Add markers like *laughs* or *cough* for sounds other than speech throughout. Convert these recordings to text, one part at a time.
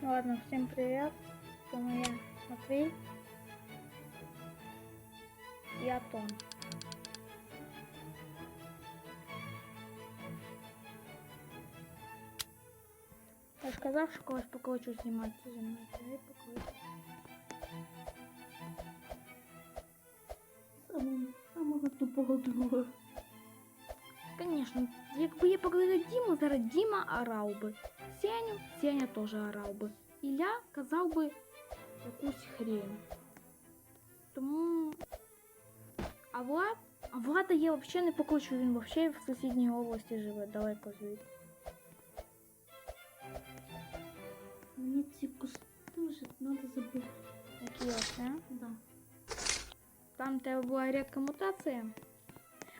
Ладно, всем привет. Это я Матвей. Я Том. Я сказав, що когось поколочу снимать зі мною. Я поколочу. Самого тупого друга. Конечно, якби я покликав Діму, зараз Діма орав би. Сеню, Сеня теж орав би. Ілля казав би якусь хрень. Тому. А Влад. А Влада я взагалі не покличу, він взагалі в сусідній області живе, далеко звідти. Мені ці кости вже треба забити. Які оце? Да. Там в тебе була рідка мутація.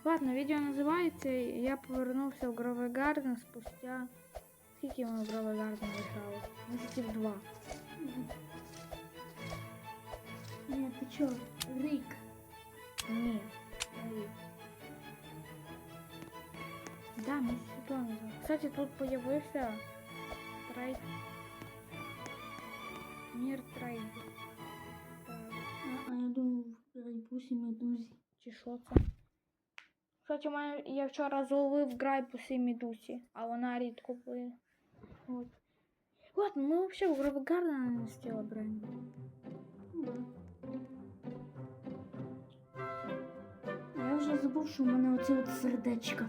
Ладно, відео називається Я повернувся в Гровий Гарден спустя. Скільки ми в Гровий Гарден лежали? Місяців два. Ні, ти чо? Рік. Ні. не рік. Да, місяців два назад. Кстати, тут появився трейд. Мір трейдів. Так. А, а я думав, в райбусі медузі. Чи що це? Кстати, я вчора зловив грайпуси медусі, а вона рідко була. От. Ладно, ми взагалі в Грові Гардена не стіла да. Я вже забув, що в мене оці от сердечка.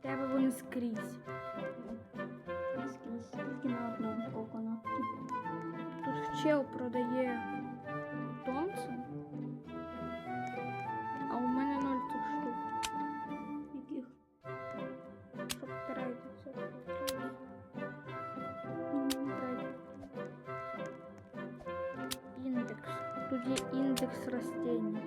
Тебе вони скрізь. Скрізь, тільки на одному коконаті. Тут чел продає Є індекс растений.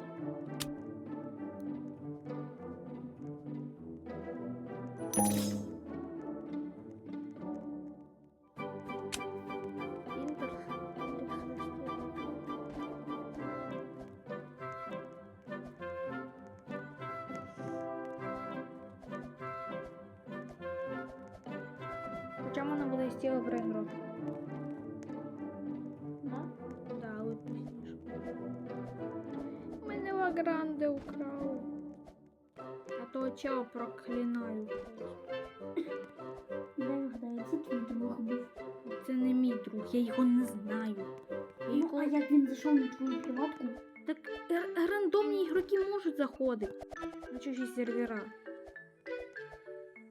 Хоча можна буде з тіла брейнрот. А то проклинаю. Це твій друг був. Це не мій друг, я його не знаю. Ну, а як він зайшов на твою приватку? Так рандомні ігроки можуть заходити на чужі сервера.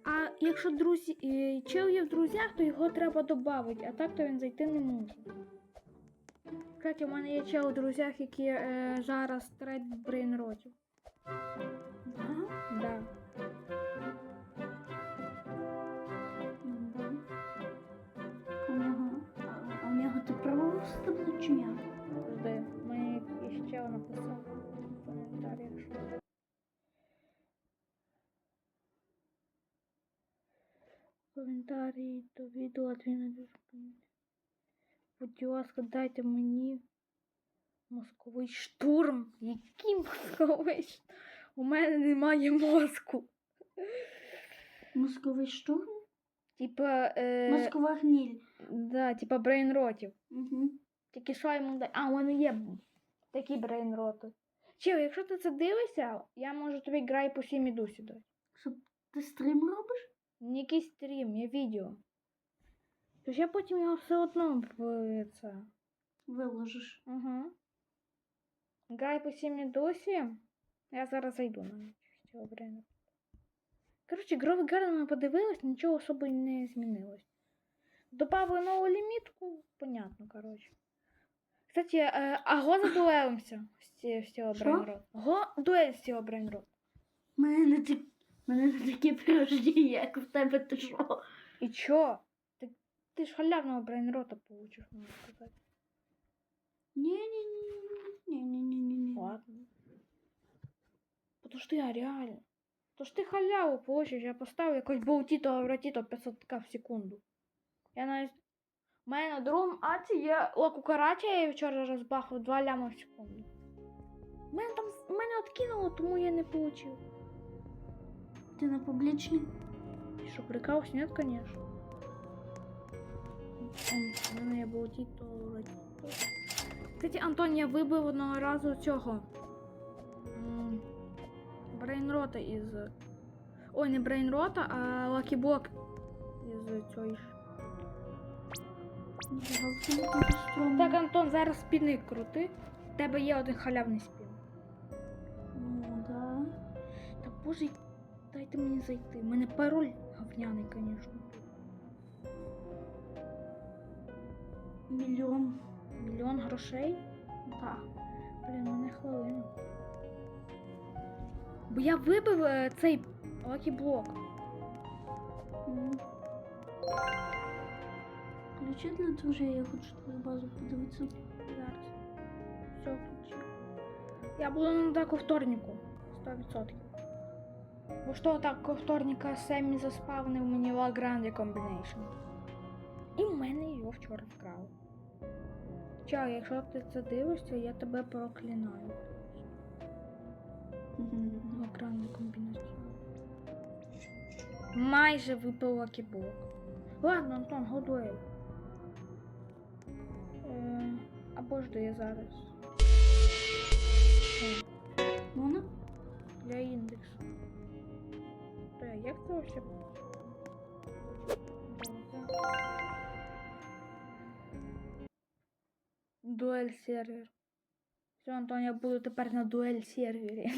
А якщо друзі, е, чел є в друзях, то його треба додати, а так то він зайти не може. Кстати, у мене є чел у друзях, які е, зараз трейд брейнротів. Да? Да. А у нього, а, у нього ти стебло чи м'яко? Жди, мені ще написав в коментарях, що. Коментарі до відео дві Будь ласка, дайте мені мозковий штурм. Який мозковий штурм? У мене немає мозку. Мозковий штурм? Типа, е, Мозкова гніль. да, типа брейнротів. Угу. Тільки що йому дай. А, мене є такі брейнроти. Чел, якщо ти це дивишся, я можу тобі грай по всій медусі дати. Щоб ти стрім робиш? Не стрім, я відео. Тож я потім його все одно це. Виложиш. Угу. Грай по всій медусі. Я зараз зайду на цього брейнрота. Коротше, Грові Гарден ми подивилась, нічого особо не змінилось. Добавили нову лімітку, понятно, коротше. Кстати, е, а го задуелимося з цього Що? Го дуель з цього брейнрота. У мене не так. У мене не таке прирождення, як в тебе ти що? І чо? Ти, ти ж халявного брейнрота получиш, можна сказати. Ні-ні-ні. Ладно. Что я реально. То ж ти халяву получиш, я поставив якось болтіто авратіто 500к в секунду. Я навіть. У мене на другому аці є лакукарача, я її вчора розбахав 2 ляма в секунду. Мене там мене откинуло, тому я не получив. Ти на публічний? Ти що, прикалываешься? Нет, конечно. У мене було тіто Ратіто. Кстати, Антон, я вибив одного разу цього. Брейнрота із. Ой, не Брейнрота, а Лакіблок із цієї ж. Так, Антон, зараз спінник крути. В тебе є один халявний спін. Ну, да. Та боже, дайте мені зайти. У мене пароль говняний, звісно. Мільйон. Мільйон грошей. Да. Блін, у мене хвилину. Бо я вибив е, цей лакі-блок. Ключі для друзей, я хочу твою базу подивитися. Зараз. Все включив. Я буду на у вторнику. 100%. Бо що так у вторника Семі заспавнив мені Grande Combination. І в мене його вчора вкрали. Ча, якщо ти це дивишся, я тебе проклинаю. La Grande Майже випив лакіблок. Ладно, Антон, годуй. Е, або жди я зараз. Можна? для індексу. Та, як це вообще? Дуель сервер. Все, Антон, я буду тепер на дуель сервері.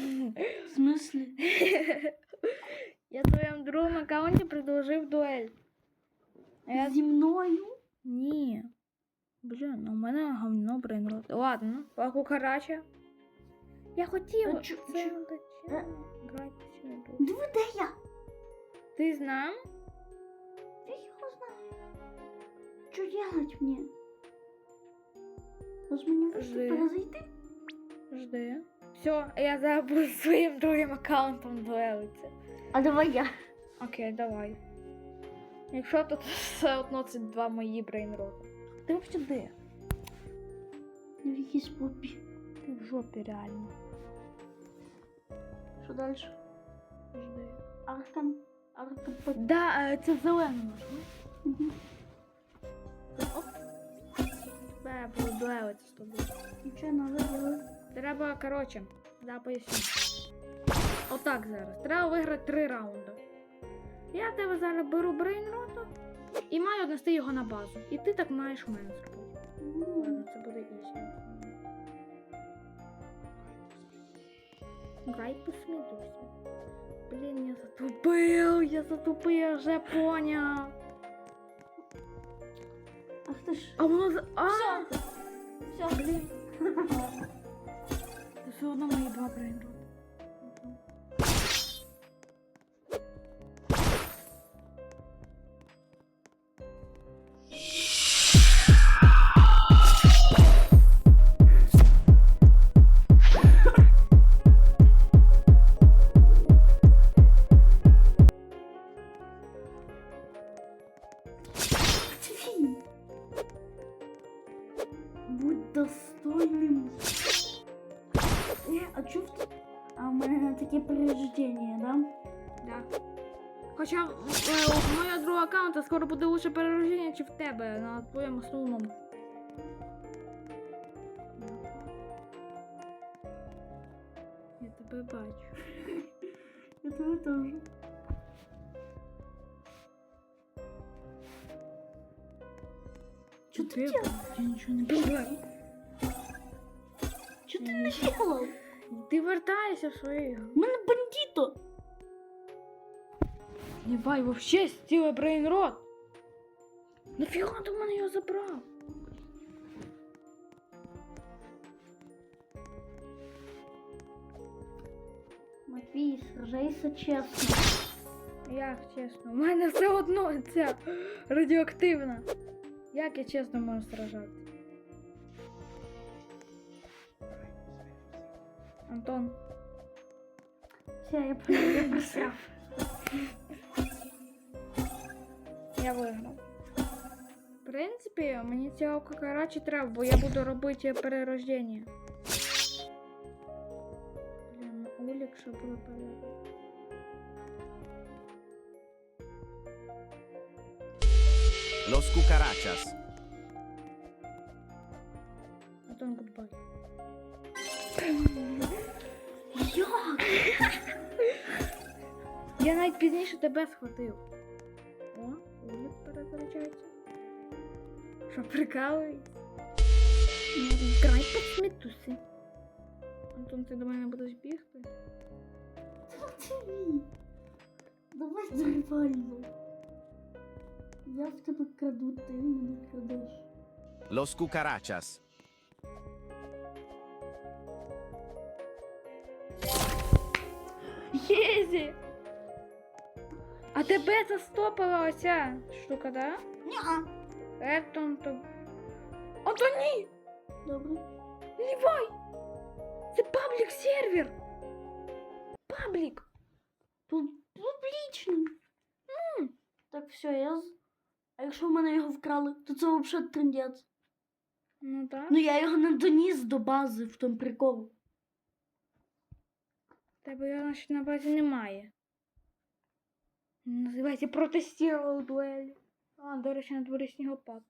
В смислі? *laughs* Я твоєму другому аккаунті предложив дуель. А я... Зі мною? Ні. Блін, у мене говно брейнрот. Ладно, по кукарача. Я хотів. А грати? Диви, де я? Ти знав? Я його знаю. Що делать мне? Може мені просто перезайти? Жди. Все, я зараз буду *laughs* своїм другим аккаунтом дуелитися. А давай я. Окей, давай. Якщо тут *laughs* все одно це два мої брейнроти. Ти взагалі де? В якійсь попі. Ти в жопі реально. Що далі? Жди. Аркан. Аркан. Да, е, це зелене можна. Оп. Да, я буду дуелитися з тобою. Нічого надо делать. Треба, коротше, да, поясню. Отак зараз. Треба виграти три раунди. Я тебе зараз беру брейнрота і маю однести його на базу. І ти так маєш мене зробити. Ладно, це буде ізі. Грай по смідусі. Блін, я затупив, я затупив, я вже поняв. Ах ти ж. А воно за. А! Все. Все. Блін. *laughs* Все одно мої два брейнроти. Хоча е, у моєго другого аккаунта скоро буде лучше перерождення, чи в тебе на твоєму основному. Я тебе бачу. Я тебе теж. Що ти Тебе? Я нічого не бачу. Що ти не делав? Ти вертаєшся в свою. У мене бандито. Єбай, вообще стіле брейнрот. Нафіга ти в мене його забрав? Матвій, сражайся чесно. Як чесно? У мене все одно ця радіоактивна. Як я чесно можу сражати? Антон, Все, я я я виграв. В принципі, мені цього кокарачі треба, бо я буду робити перерождення. Блін, улік, щоб було перерождення. Los cucarachas. Don't goodbye. Як? Я навіть пізніше тебе схватив. Улік перезаряджається. Що прикалується? Грай по смітуси. Антон, ти до мене будеш бігти? Ні. Давай нормально. Я в тебе краду, ти мене крадеш. Los cucarachas. Єзі! А тебе застопила оця штука, да? Ня. Ертон то. Антоні! Добре. Лівай! Це паблік сервер! Паблік! Публічний. Так, все, я. А якщо в мене його вкрали, то це взагалі трендець. Ну так. Ну я його не доніс до бази в тому прикол. Тебе його значить, на базі немає. Називається протестував дуель. А, до речі, на дворі снігопад.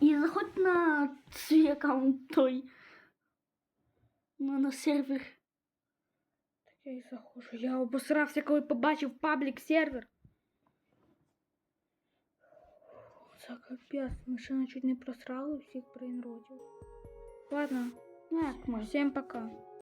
І заходь на свій аккаунт той. На, на сервер. Так я і заходжу. Я обосрався, коли побачив паблік сервер. Це капець, ми ще чуть не просрали всіх брейнротів. Ладно, Як ми? всім пока.